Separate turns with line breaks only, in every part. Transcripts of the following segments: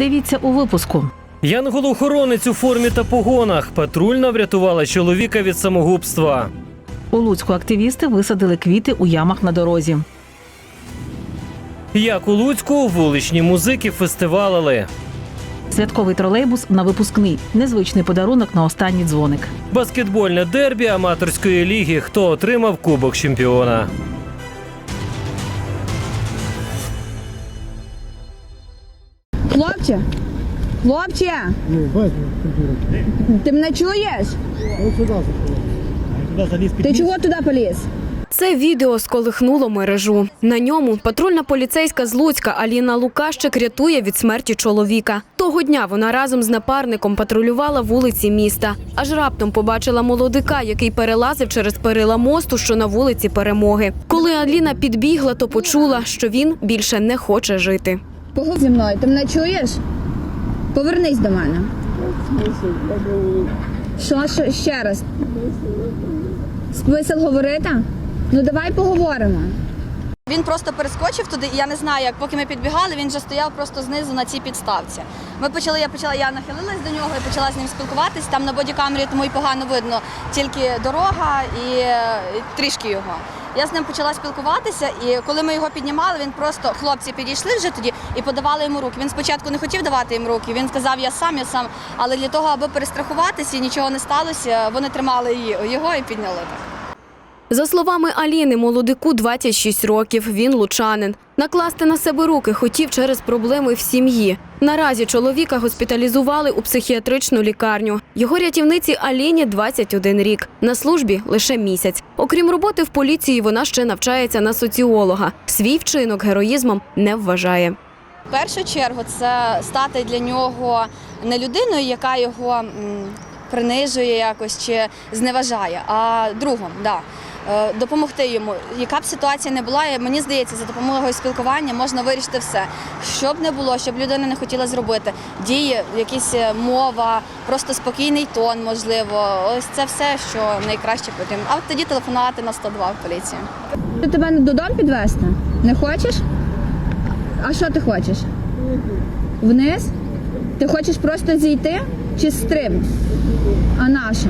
Дивіться у випуску.
Янгол-охоронець у формі та погонах. Патрульна врятувала чоловіка від самогубства.
У Луцьку активісти висадили квіти у ямах на дорозі.
Як у Луцьку вуличні музики фестивалили.
Святковий тролейбус на випускний незвичний подарунок на останній дзвоник.
Баскетбольне дербі аматорської ліги. Хто отримав Кубок чемпіона?
Хлопче, хлопче,
Ну, культура.
ти мене чуєш?
Ось сюди заходить. Туди заліз під
Ти чого туди поліз?
Це відео сколихнуло мережу. На ньому патрульна поліцейська з Луцька Аліна Лукащик рятує від смерті чоловіка. Того дня вона разом з напарником патрулювала вулиці міста. Аж раптом побачила молодика, який перелазив через перила мосту, що на вулиці Перемоги. Коли Аліна підбігла, то почула, що він більше не хоче жити.
Поговор зі мною, ти мене чуєш? Повернись до мене. Що, що ще раз? Смисл говорити? Ну давай поговоримо.
Він просто перескочив туди, і я не знаю, як поки ми підбігали, він вже стояв просто знизу на цій підставці. Ми почали, я почала, я нахилилась до нього і почала з ним спілкуватись. Там на бодікамері тому й погано видно тільки дорога і е, трішки його. Я з ним почала спілкуватися, і коли ми його піднімали, він просто хлопці підійшли вже тоді і подавали йому руки. Він спочатку не хотів давати їм руки. Він сказав, я сам, я сам. Але для того, аби перестрахуватися і нічого не сталося, вони тримали його і підняли так.
За словами Аліни, молодику 26 років. Він лучанин. Накласти на себе руки хотів через проблеми в сім'ї. Наразі чоловіка госпіталізували у психіатричну лікарню. Його рятівниці Аліні 21 рік. На службі лише місяць. Окрім роботи в поліції, вона ще навчається на соціолога. Свій вчинок героїзмом не вважає.
В першу чергу це стати для нього не людиною, яка його принижує якось чи зневажає, а другом. Да. Е, Допомогти йому, яка б ситуація не була, мені здається, за допомогою спілкування можна вирішити все. Що б не було, що б людина не хотіла зробити. Дії, якісь е, мова, просто спокійний тон, можливо. Ось це все, що найкраще потрібно. А от тоді телефонувати на 102 в поліцію.
Тебе додому підвезти? Не хочеш? А що ти хочеш? Вниз? Ти хочеш просто зійти чи стрибнути? А на що?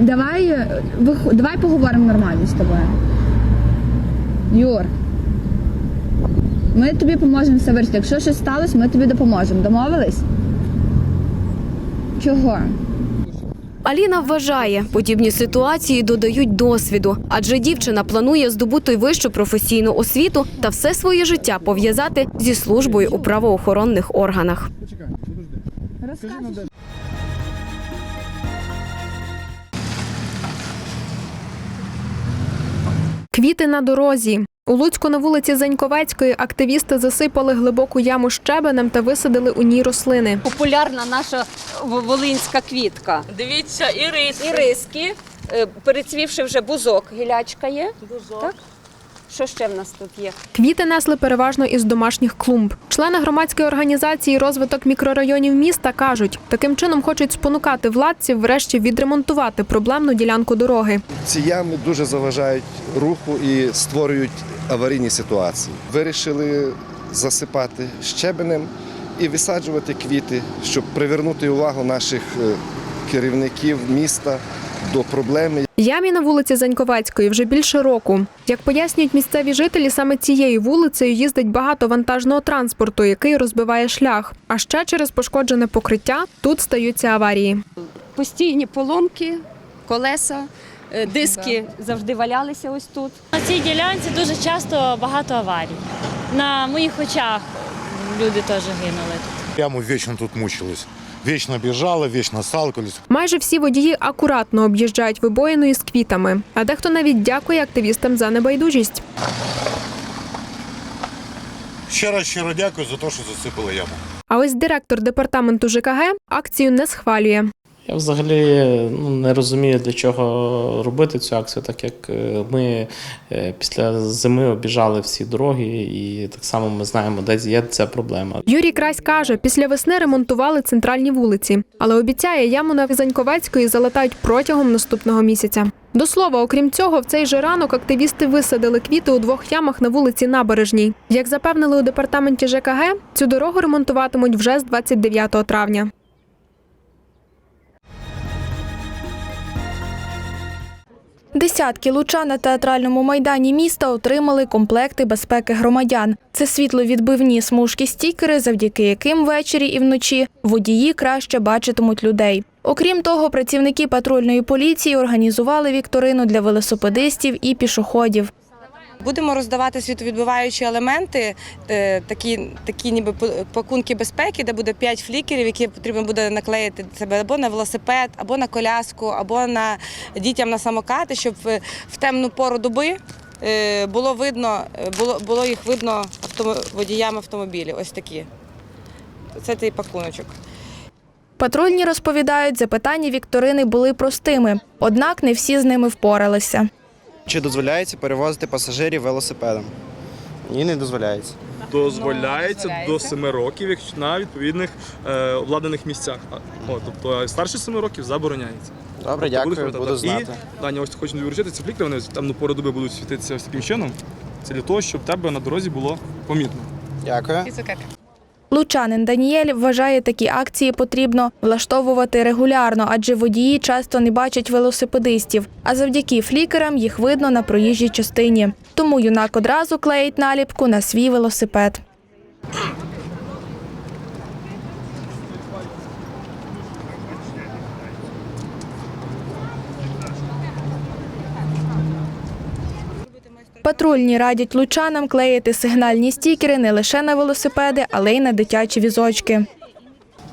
Давай, е, вих- давай поговоримо нормально з тобою. Юр. Ми тобі поможемо все вирішити. Якщо щось сталося, ми тобі допоможемо. Домовились? Чого?
Аліна вважає, подібні ситуації додають досвіду, адже дівчина планує здобути вищу професійну освіту та все своє життя пов'язати зі службою у правоохоронних органах.
Почекай,
Квіти на дорозі. У Луцьку на вулиці Заньковецької активісти засипали глибоку яму щебенем та висадили у ній рослини.
популярна наша волинська квітка.
Дивіться, і риски.
І риски, е, перецвівши вже бузок, гілячка є. Так? Що ще в нас тут є?
Квіти несли переважно із домашніх клумб. Члени громадської організації розвиток мікрорайонів міста кажуть, таким чином хочуть спонукати владців врешті відремонтувати проблемну ділянку дороги.
Ці ями дуже заважають руху і створюють аварійні ситуації. Вирішили засипати щебенем і висаджувати квіти, щоб привернути увагу наших е, керівників міста до проблеми.
Ямі на вулиці Заньковецької вже більше року. Як пояснюють місцеві жителі, саме цією вулицею їздить багато вантажного транспорту, який розбиває шлях. А ще через пошкоджене покриття тут стаються аварії.
Постійні поломки, колеса, е, диски завжди валялися ось тут.
На цій ділянці дуже часто багато аварій. На моїх очах люди теж гинули.
Яму вічно тут мучились. Вічно біжали, вічно сталкивались.
Майже всі водії акуратно об'їжджають вибоїну із квітами, а дехто навіть дякує активістам за небайдужість.
Ще раз щиро дякую за те, що засипали яму.
А ось директор департаменту ЖКГ акцію не схвалює.
Я взагалі ну, не розумію, для чого робити цю акцію, так як е, ми е, після зими обіжали всі дороги, і так само ми знаємо, де є ця проблема.
Юрій Крась каже, після весни ремонтували центральні вулиці, але обіцяє, яму на Заньковецької залатають протягом наступного місяця. До слова, окрім цього, в цей же ранок активісти висадили квіти у двох ямах на вулиці Набережній. Як запевнили у департаменті ЖКГ, цю дорогу ремонтуватимуть вже з 29 травня.
Десятки лучан на театральному майдані міста отримали комплекти безпеки громадян. Це світловідбивні смужки-стікери, завдяки яким ввечері і вночі водії краще бачитимуть людей. Окрім того, працівники патрульної поліції організували вікторину для велосипедистів і пішоходів.
Будемо роздавати світовідбиваючі елементи, е, такі, такі ніби пакунки безпеки, де буде 5 флікерів, які потрібно буде наклеїти себе або на велосипед, або на коляску, або на дітям на самокати, щоб е, в темну пору доби е, було видно, було, було їх видно водіям автомобілів. Ось такі. Це цей пакуночок.
Патрульні розповідають, запитання вікторини були простими, однак не всі з ними впоралися.
Чи дозволяється перевозити пасажирів велосипедом? Ні, не дозволяється.
Дозволяється до 7 років, якщо на відповідних е, обладнаних місцях. А, О, тобто старше 7 років забороняється.
Добре,
Тобто
дякую,
будуть
буду знати.
І, Даня, ось хочу тобі вручити ці флікери, вони там на пору доби будуть світитися ось таким чином. Це для того, щоб тебе на дорозі було помітно.
Дякую.
Лучанин Даніель вважає, такі акції потрібно влаштовувати регулярно, адже водії часто не бачать велосипедистів, а завдяки флікерам їх видно на проїжджій частині. Тому юнак одразу клеїть наліпку на свій велосипед. Патрульні радять лучанам клеїти сигнальні стікери не лише на велосипеди, але й на дитячі візочки.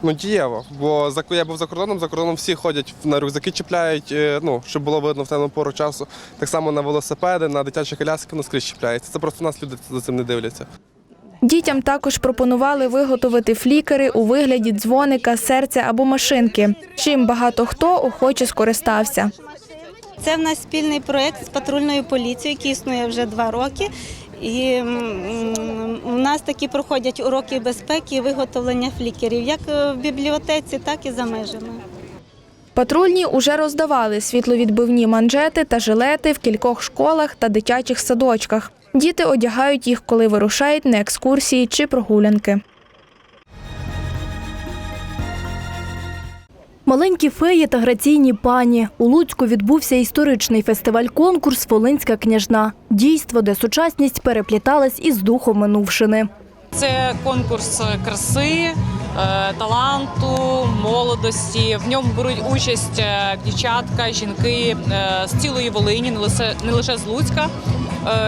Ну, дієво, бо я був за кордоном, за кордоном всі ходять на рюкзаки, чіпляють, е, ну, щоб було видно в темну пору часу. Так само на велосипеди, на дитячі коляски, ну скрізь чіпляється. Це просто нас люди за цим не дивляться.
Дітям також пропонували виготовити флікери у вигляді дзвоника, серця або машинки. Чим багато хто охоче скористався.
Це в нас спільний проєкт з патрульною поліцією, який існує вже два роки. І у нас такі проходять уроки безпеки і виготовлення флікерів, як в бібліотеці, так і за межами.
Патрульні уже роздавали світловідбивні манжети та жилети в кількох школах та дитячих садочках. Діти одягають їх, коли вирушають на екскурсії чи прогулянки.
Маленькі феї та граційні пані. У Луцьку відбувся історичний фестиваль-конкурс Волинська княжна. Дійство, де сучасність перепліталась із духом минувшини.
Це конкурс краси, е, таланту, молодості. В ньому беруть участь е, дівчатка, жінки е, з цілої Волині, не лише з Луцька.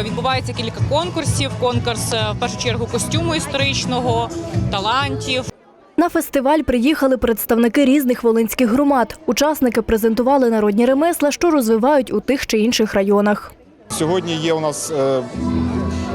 Відбувається кілька конкурсів. Конкурс в першу чергу костюму історичного, талантів.
На фестиваль приїхали представники різних волинських громад. Учасники презентували народні ремесла, що розвивають у тих чи інших районах.
Сьогодні є у нас е,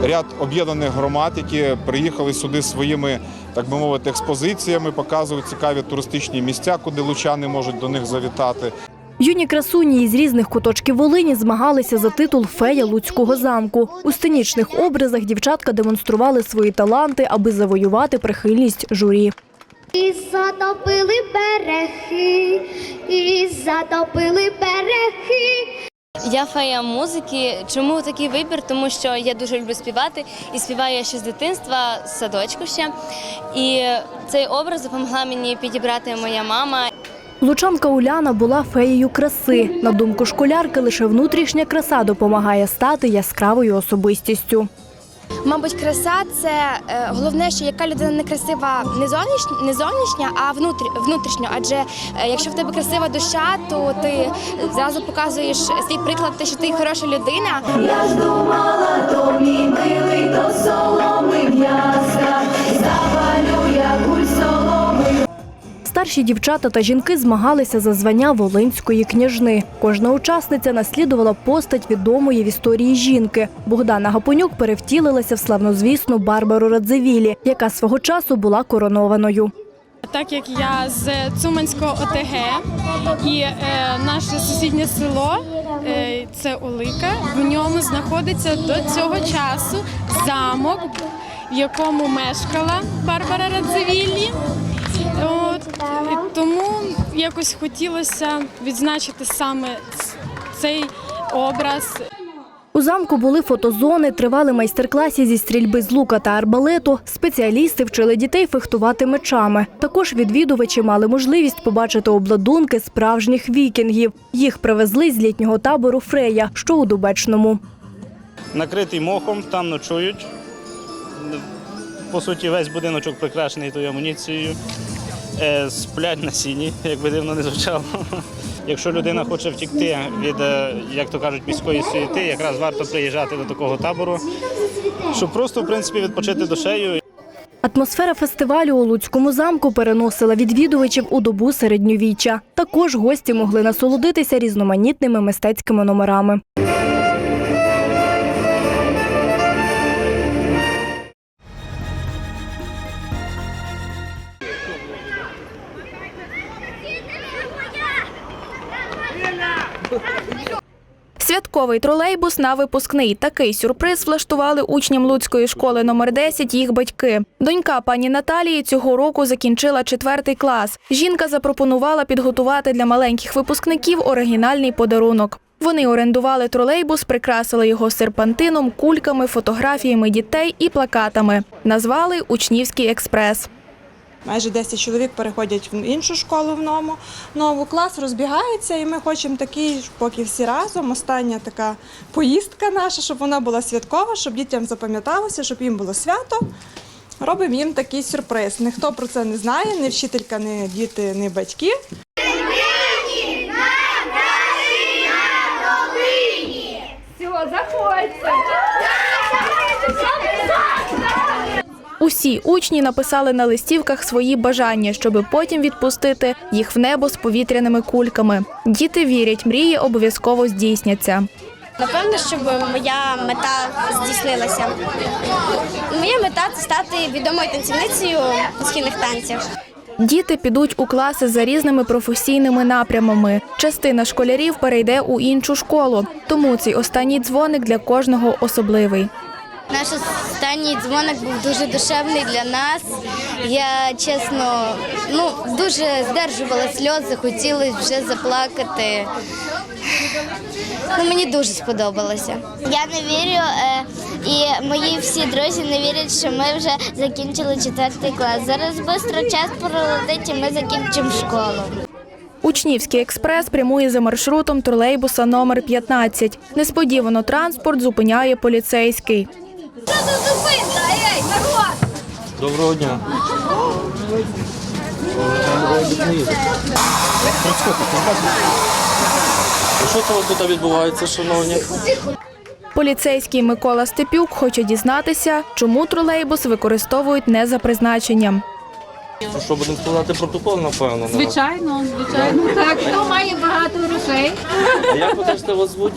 ряд об'єднаних громад, які приїхали сюди своїми, так би мовити, експозиціями, показують цікаві туристичні місця, куди лучани можуть до них завітати.
Юні красуні із різних куточків Волині змагалися за титул Фея Луцького замку. У сценічних образах дівчатка демонстрували свої таланти, аби завоювати прихильність журі.
І затопили береги, і затопили береги.
Я фея музики. Чому такий вибір? Тому що я дуже люблю співати і співаю я ще з дитинства, з садочку ще. І цей образ допомогла мені підібрати моя мама.
Лучанка Уляна була феєю краси. На думку школярки, лише внутрішня краса допомагає стати яскравою особистістю.
Мабуть, краса це е, головне, що яка людина не красива не зовнішня, не зовнішня, а внутрі, внутрішньо. Адже е, якщо в тебе красива душа, то ти зразу показуєш свій приклад, те, що ти хороша людина.
Я ж думала, то мій милий, то соломи в'язка,
Старші дівчата та жінки змагалися за звання Волинської княжни. Кожна учасниця наслідувала постать відомої в історії жінки. Богдана Гапонюк перевтілилася в славнозвісну Барбару Радзивілі, яка свого часу була коронованою.
Так як я з Цуманського ОТГ і е, наше сусіднє село е, це Олика. В ньому знаходиться до цього часу замок, в якому мешкала Барбара Радзивіллі. Тому якось хотілося відзначити саме цей образ.
У замку були фотозони, тривали майстер-класи зі стрільби з лука та арбалету. Спеціалісти вчили дітей фехтувати мечами. Також відвідувачі мали можливість побачити обладунки справжніх вікінгів. Їх привезли з літнього табору Фрея, що у Дубечному.
накритий мохом, там ночують. По суті, весь будиночок прикрашений тою амуніцією. Е, Сплять на сіні, як би дивно не звучало. Якщо людина хоче втікти від, е, як то кажуть, міської суєти, якраз варто приїжджати до такого табору, щоб просто в принципі відпочити душею.
Атмосфера фестивалю у Луцькому замку переносила відвідувачів у добу середньовіччя. Також гості могли насолодитися різноманітними мистецькими номерами.
Святковий тролейбус на випускний. Такий сюрприз влаштували учням Луцької школи номер 10 їх батьки. Донька пані Наталії цього року закінчила четвертий клас. Жінка запропонувала підготувати для маленьких випускників оригінальний подарунок. Вони орендували тролейбус, прикрасили його серпантином, кульками, фотографіями дітей і плакатами. Назвали Учнівський експрес.
Майже 10 чоловік переходять в іншу школу в нову, нову клас, розбігаються, і ми хочемо такий, поки всі разом. Остання така поїздка наша, щоб вона була святкова, щоб дітям запам'яталося, щоб їм було свято. Робимо їм такий сюрприз. Ніхто про це не знає, ні вчителька, ні діти, ні батьки.
Все, заходьте.
Усі учні написали на листівках свої бажання, щоб потім відпустити їх в небо з повітряними кульками. Діти вірять, мрії обов'язково здійсняться.
Напевно, щоб моя мета здійснилася. Моя мета це стати відомою танцівницею східних танців.
Діти підуть у класи за різними професійними напрямами. Частина школярів перейде у іншу школу, тому цей останній дзвоник для кожного особливий.
Наш останній дзвоник був дуже душевний для нас. Я чесно, ну дуже здержувала сльози, хотіла вже заплакати. Ну, мені дуже сподобалося. Я не вірю, е, і мої всі друзі не вірять, що ми вже закінчили четвертий клас. Зараз швидко час пролетить, і ми закінчимо школу.
Учнівський експрес прямує за маршрутом тролейбуса номер 15. Несподівано транспорт зупиняє поліцейський.
Доброго дня. Що це тут відбувається, шановні?
Поліцейський Микола Степюк хоче дізнатися, чому тролейбус використовують не за призначенням.
Ну, Що будемо складати протокол, напевно?
Звичайно, звичайно. Так, хто має багато грошей?
Як ви кажете, вас звуть?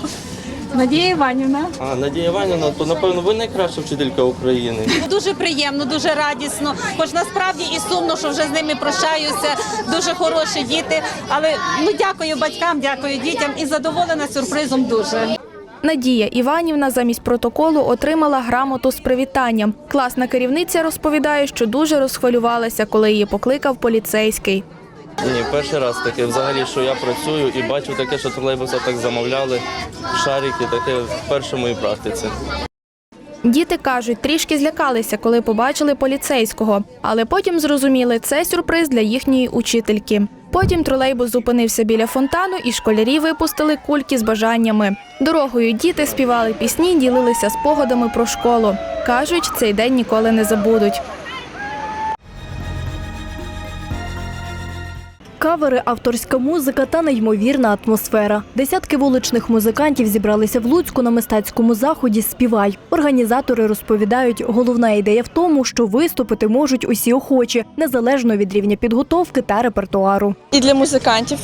Надія Іванівна.
А, Надія Іванівна, то напевно ви найкраща вчителька України.
Дуже приємно, дуже радісно. Хоч насправді і сумно, що вже з ними прощаюся. Дуже хороші діти. Але ну дякую батькам, дякую дітям і задоволена сюрпризом дуже.
Надія Іванівна замість протоколу отримала грамоту з привітанням. Класна керівниця розповідає, що дуже розхвилювалася, коли її покликав поліцейський.
Ні, перший раз таке. Взагалі, що я працюю і бачу таке, що тролейбуси так замовляли, шарики, таке в першій моїй практиці.
Діти кажуть, трішки злякалися, коли побачили поліцейського, але потім зрозуміли, це сюрприз для їхньої учительки. Потім тролейбус зупинився біля фонтану, і школярі випустили кульки з бажаннями. Дорогою діти співали пісні, ділилися спогадами про школу. Кажуть, цей день ніколи не забудуть.
Кавери, авторська музика та неймовірна атмосфера. Десятки вуличних музикантів зібралися в Луцьку на мистецькому заході Співай. Організатори розповідають, головна ідея в тому, що виступити можуть усі охочі, незалежно від рівня підготовки та репертуару.
і для музикантів,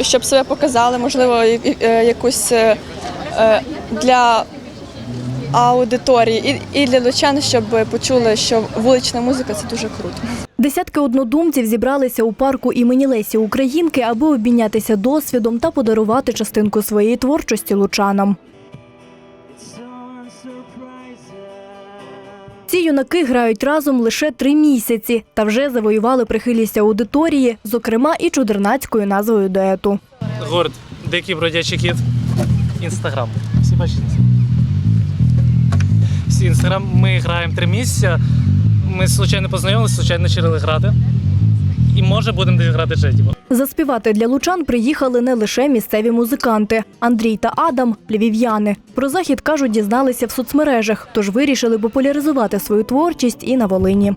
щоб себе показали, можливо, е, якусь е, е, для аудиторії, і для лучан, щоб почули, що вулична музика це дуже круто.
Десятки однодумців зібралися у парку імені Лесі Українки, аби обмінятися досвідом та подарувати частинку своєї творчості лучанам. Ці юнаки грають разом лише три місяці та вже завоювали прихильність аудиторії, зокрема і чудернацькою назвою дуету.
Гурт Дикий бродячий кіт. Інстаграм. Всі бачите? Всі інстаграм. Ми граємо три місяці. Ми случайно познайомилися, случайно почали грати. І може будемо десь грати ще. типу.
Заспівати для лучан приїхали не лише місцеві музиканти. Андрій та Адам львів'яни. Про захід кажуть, дізналися в соцмережах, тож вирішили популяризувати свою творчість і на Волині.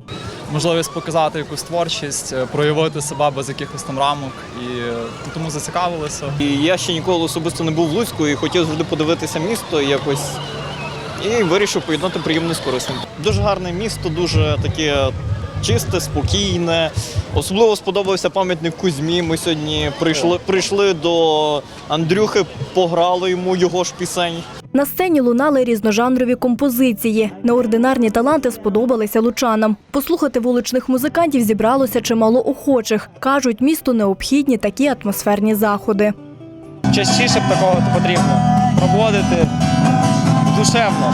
можливість показати якусь творчість, е, проявити себе без якихось там рамок, і е, тому зацікавилися.
І я ще ніколи особисто не був в Луцьку і хотів завжди подивитися місто якось. І вирішив поєднати приємне з корисним. Дуже гарне місто, дуже таке чисте, спокійне. Особливо сподобався пам'ятник Кузьмі. Ми сьогодні прийшли, прийшли до Андрюхи, пограли йому його ж пісень.
На сцені лунали різножанрові композиції. Неординарні таланти сподобалися лучанам. Послухати вуличних музикантів зібралося чимало охочих. Кажуть, місту необхідні такі атмосферні заходи.
Частіше б такого потрібно проводити душевно.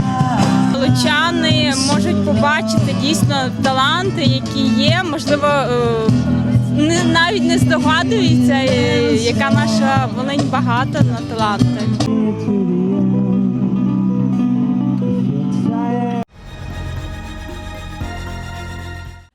Лучани можуть побачити дійсно таланти, які є. Можливо, е, не- навіть не здогадуються, е, яка наша Волинь багата на таланти.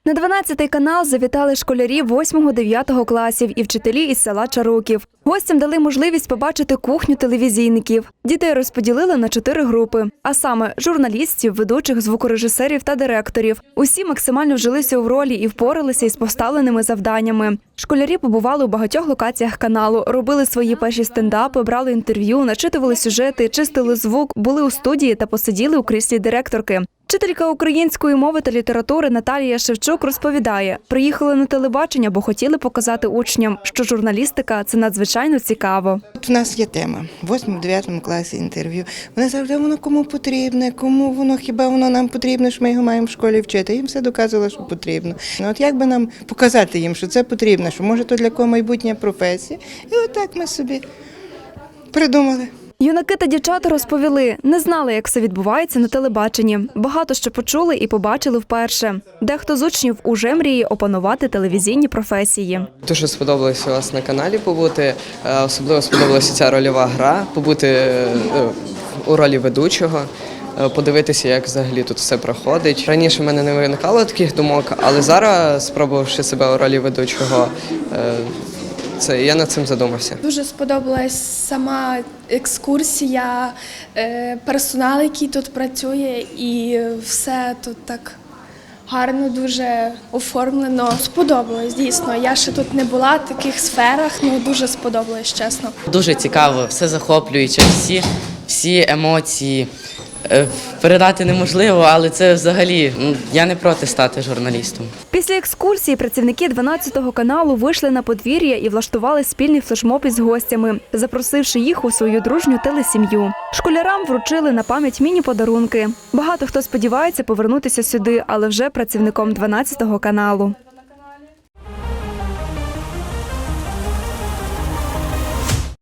На 12-й канал завітали школярі 8-9 класів і вчителі із села Чаруків. Гостям дали можливість побачити кухню телевізійників. Дітей розподілили на чотири групи, а саме журналістів, ведучих, звукорежисерів та директорів. Усі максимально вжилися у ролі і впоралися із поставленими завданнями. Школярі побували у багатьох локаціях каналу, робили свої перші стендапи, брали інтерв'ю, начитували сюжети, чистили звук, були у студії та посиділи у кріслі директорки. Вчителька української мови та літератури Наталія Шевчук розповідає: приїхали на телебачення, бо хотіли показати учням, що журналістика це надзвичайно цікаво.
От У нас є тема в 8-9 класі інтерв'ю. Вони завжди воно кому потрібне, кому воно хіба воно нам потрібне, що ми його маємо в школі вчити. Їм все доказувало, що потрібно. Ну от як би нам показати їм, що це потрібно, що може то для кого майбутня професія. І отак ми собі придумали.
Юнаки та дівчата розповіли, не знали, як все відбувається на телебаченні. Багато що почули і побачили вперше. Дехто з учнів уже мріє опанувати телевізійні професії.
Дуже сподобалося у вас на каналі побути. Е, Особливо сподобалася ця рольова гра, побути е, у ролі ведучого. е, Подивитися, як взагалі тут все проходить. Раніше в мене не виникало таких думок, але зараз, спробувавши себе у ролі ведучого, це я над цим задумався.
Дуже сподобалась сама екскурсія, е, персонал, який тут працює, і все тут так гарно, дуже оформлено. Сподобалось, дійсно. Я ще тут не була в таких сферах, ну дуже сподобалось, чесно.
Дуже цікаво, все захоплююче, всі, всі емоції. Е, Передати неможливо, але це взагалі я не проти стати журналістом.
Після екскурсії працівники 12-го каналу вийшли на подвір'я і влаштували спільний флешмоб із гостями, запросивши їх у свою дружню телесім'ю. Школярам вручили на пам'ять міні-подарунки. Багато хто сподівається повернутися сюди, але вже працівником 12-го каналу.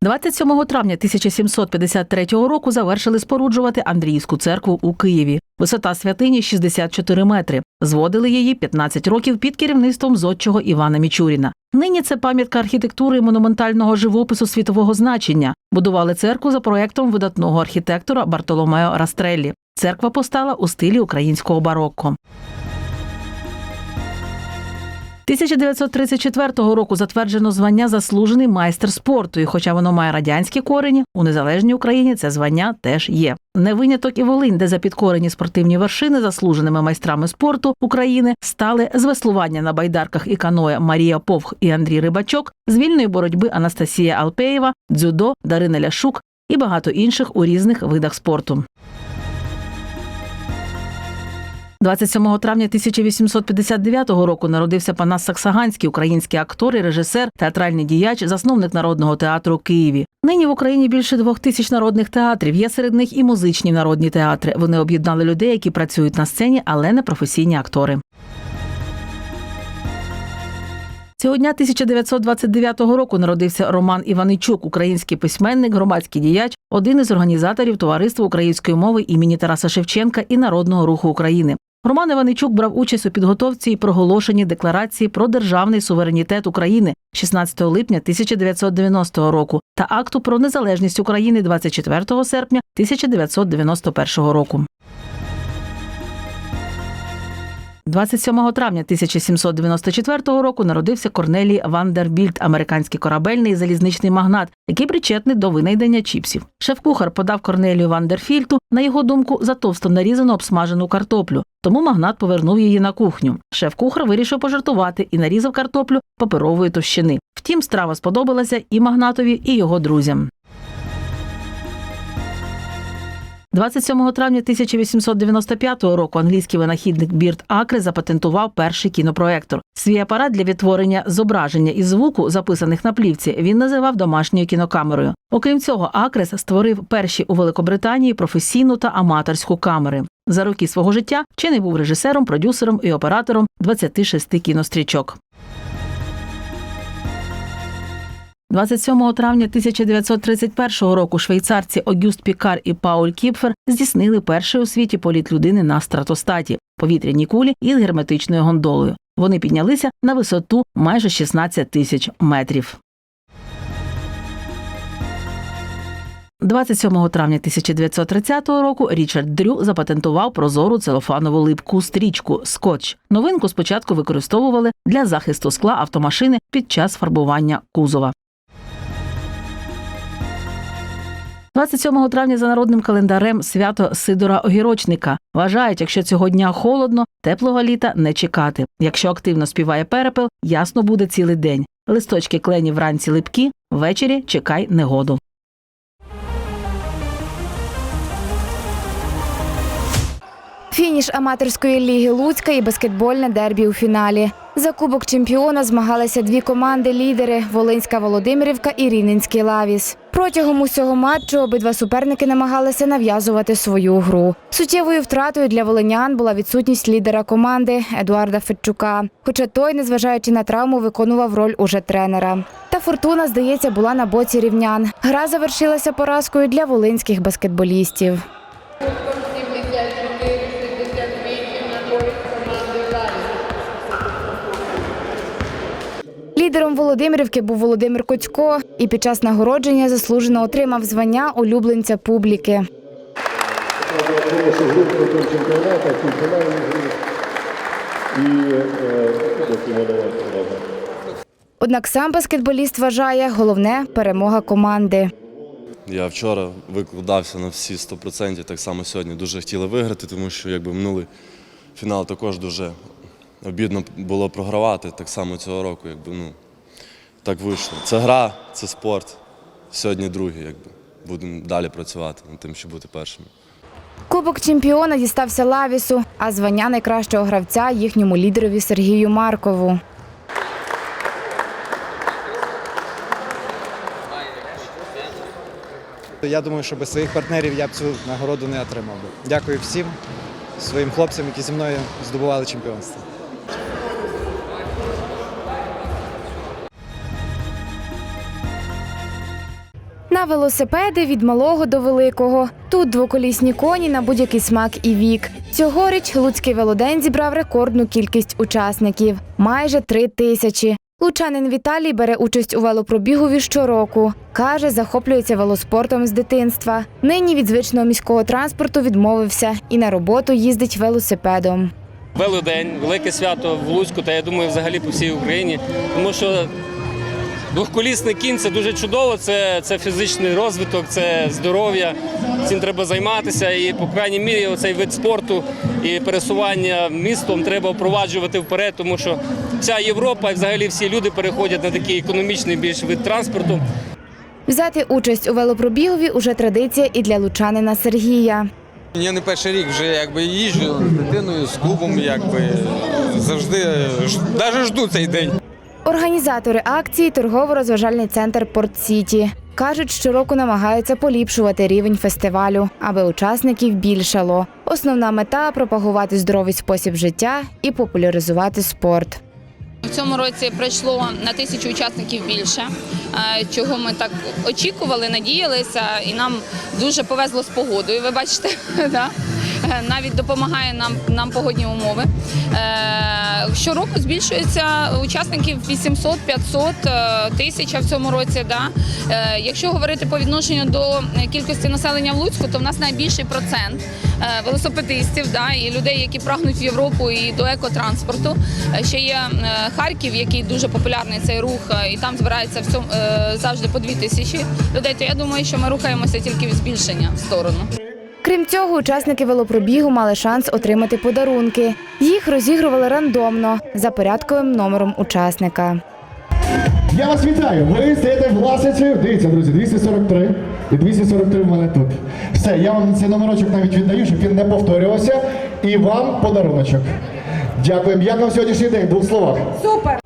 27 травня 1753 року завершили споруджувати Андріївську церкву у Києві. Висота святині 64 метри. Зводили її 15 років під керівництвом зодчого Івана Мічуріна. Нині це пам'ятка архітектури монументального живопису світового значення. Будували церкву за проектом видатного архітектора Бартоломео Растреллі. Церква постала у стилі українського барокко. 1934 року затверджено звання заслужений майстер спорту, і хоча воно має радянські корені, у незалежній Україні це звання теж є. Не виняток і Волинь, де за підкорені спортивні вершини заслуженими майстрами спорту України стали з веслування на байдарках і каноє Марія Повх і Андрій Рибачок, з вільної боротьби Анастасія Алпеєва, дзюдо, Дарина Ляшук і багато інших у різних видах спорту. 27 травня 1859 року народився Панас Саксаганський, український актор і режисер, театральний діяч, засновник народного театру у Києві. Нині в Україні більше двох тисяч народних театрів. Є серед них і музичні народні театри. Вони об'єднали людей, які працюють на сцені, але не професійні актори. Цього дня 1929 року народився Роман Іваничук, український письменник, громадський діяч, один із організаторів товариства української мови імені Тараса Шевченка і Народного руху України. Роман Іваничук брав участь у підготовці і проголошенні декларації про державний суверенітет України 16 липня 1990 року та акту про незалежність України 24 серпня 1991 року. 27 травня 1794 року народився Корнелій Вандербільд, американський корабельний і залізничний магнат, який причетний до винайдення чіпсів. Шеф-кухар подав Корнелію Вандерфільту, на його думку, затовсто нарізану обсмажену картоплю. Тому магнат повернув її на кухню. Шеф-кухар вирішив пожартувати і нарізав картоплю паперової товщини. Втім, страва сподобалася і магнатові, і його друзям. 27 травня 1895 року англійський винахідник Бірд Акре запатентував перший кінопроектор. Свій апарат для відтворення зображення і звуку, записаних на плівці, він називав домашньою кінокамерою. Окрім цього, Акрес створив перші у Великобританії професійну та аматорську камери. За роки свого життя вчений був режисером, продюсером і оператором 26 кінострічок. 27 травня 1931 року швейцарці Огюст Пікар і Пауль Кіпфер здійснили перший у світі політ людини на стратостаті повітряній кулі із герметичною гондолою. Вони піднялися на висоту майже 16 тисяч метрів. 27 травня 1930 року Річард Дрю запатентував прозору целофанову липку стрічку скотч. Новинку спочатку використовували для захисту скла автомашини під час фарбування кузова. 27 травня за народним календарем свято Сидора Огірочника. Вважають, якщо цього дня холодно, теплого літа не чекати. Якщо активно співає перепел, ясно буде цілий день. Листочки клені вранці липкі, ввечері чекай негоду.
Фініш аматорської ліги Луцька і баскетбольне дербі у фіналі. За кубок чемпіона змагалися дві команди-лідери Волинська Володимирівка і Рівненський Лавіс. Протягом усього матчу обидва суперники намагалися нав'язувати свою гру. Суттєвою втратою для волинян була відсутність лідера команди Едуарда Федчука. Хоча той, незважаючи на травму, виконував роль уже тренера. Та фортуна, здається, була на боці рівнян. Гра завершилася поразкою для волинських баскетболістів. Лідером Володимирівки був Володимир Коцько і під час нагородження заслужено отримав звання улюбленця публіки. Однак сам баскетболіст вважає головне перемога команди.
Я вчора викладався на всі 100%, так само сьогодні дуже хотіли виграти, тому що якби минулий фінал також дуже обідно було програвати. Так само цього року, якби ну так вийшло. Це гра, це спорт. Сьогодні другий, якби. Будемо далі працювати над тим, щоб бути першими.
Кубок чемпіона дістався Лавісу, а звання найкращого гравця їхньому лідерові Сергію Маркову.
Я думаю, що без своїх партнерів я б цю нагороду не отримав би. Дякую всім своїм хлопцям, які зі мною здобували чемпіонство.
На велосипеди від малого до великого. Тут двоколісні коні на будь-який смак і вік. Цьогоріч Луцький велодень зібрав рекордну кількість учасників майже три тисячі. Лучанин Віталій бере участь у велопробігові щороку. Каже, захоплюється велоспортом з дитинства. Нині від звичного міського транспорту відмовився і на роботу їздить велосипедом.
Велодень, велике свято в Луцьку, та я думаю, взагалі по всій Україні. Тому що двохколісний кінь це дуже чудово, це, це фізичний розвиток, це здоров'я. Цим треба займатися. І, по крайній мірі, цей вид спорту і пересування містом треба впроваджувати вперед, тому що вся Європа і взагалі всі люди переходять на такий економічний більш вид транспорту.
Взяти участь у велопробігові уже традиція і для лучанина Сергія.
Я не перший рік вже якби їжджу з дитиною, з клубом, якби завжди навіть жду цей день.
Організатори акції торгово-розважальний центр Порт Сіті. Кажуть, щороку намагаються поліпшувати рівень фестивалю, аби учасників більшало. Основна мета пропагувати здоровий спосіб життя і популяризувати спорт.
В цьому році прийшло на тисячу учасників більше, е, чого ми так очікували, надіялися, і нам дуже повезло з погодою. Ви бачите, да? Е, навіть допомагає нам, нам погодні умови. Е, Щороку збільшується учасників 800, 500, е, тисяча в цьому році. Да? Якщо говорити по відношенню до кількості населення в Луцьку, то в нас найбільший процент велосипедистів да, і людей, які прагнуть в Європу і до екотранспорту. Ще є Харків, який дуже популярний цей рух, і там збирається в цьому, завжди по дві тисячі людей. То я думаю, що ми рухаємося тільки в збільшення в сторону.
Крім цього, учасники велопробігу мали шанс отримати подарунки. Їх розігрували рандомно за порядковим номером учасника.
Я вас вітаю! Ви стаєте власницею. Дивіться, друзі, 243 і 243 в мене тут. Все, я вам цей номерочок навіть віддаю, щоб він не повторювався. І вам подаруночок. Дякуємо. Як вам сьогоднішній день? В двох словах.
Супер!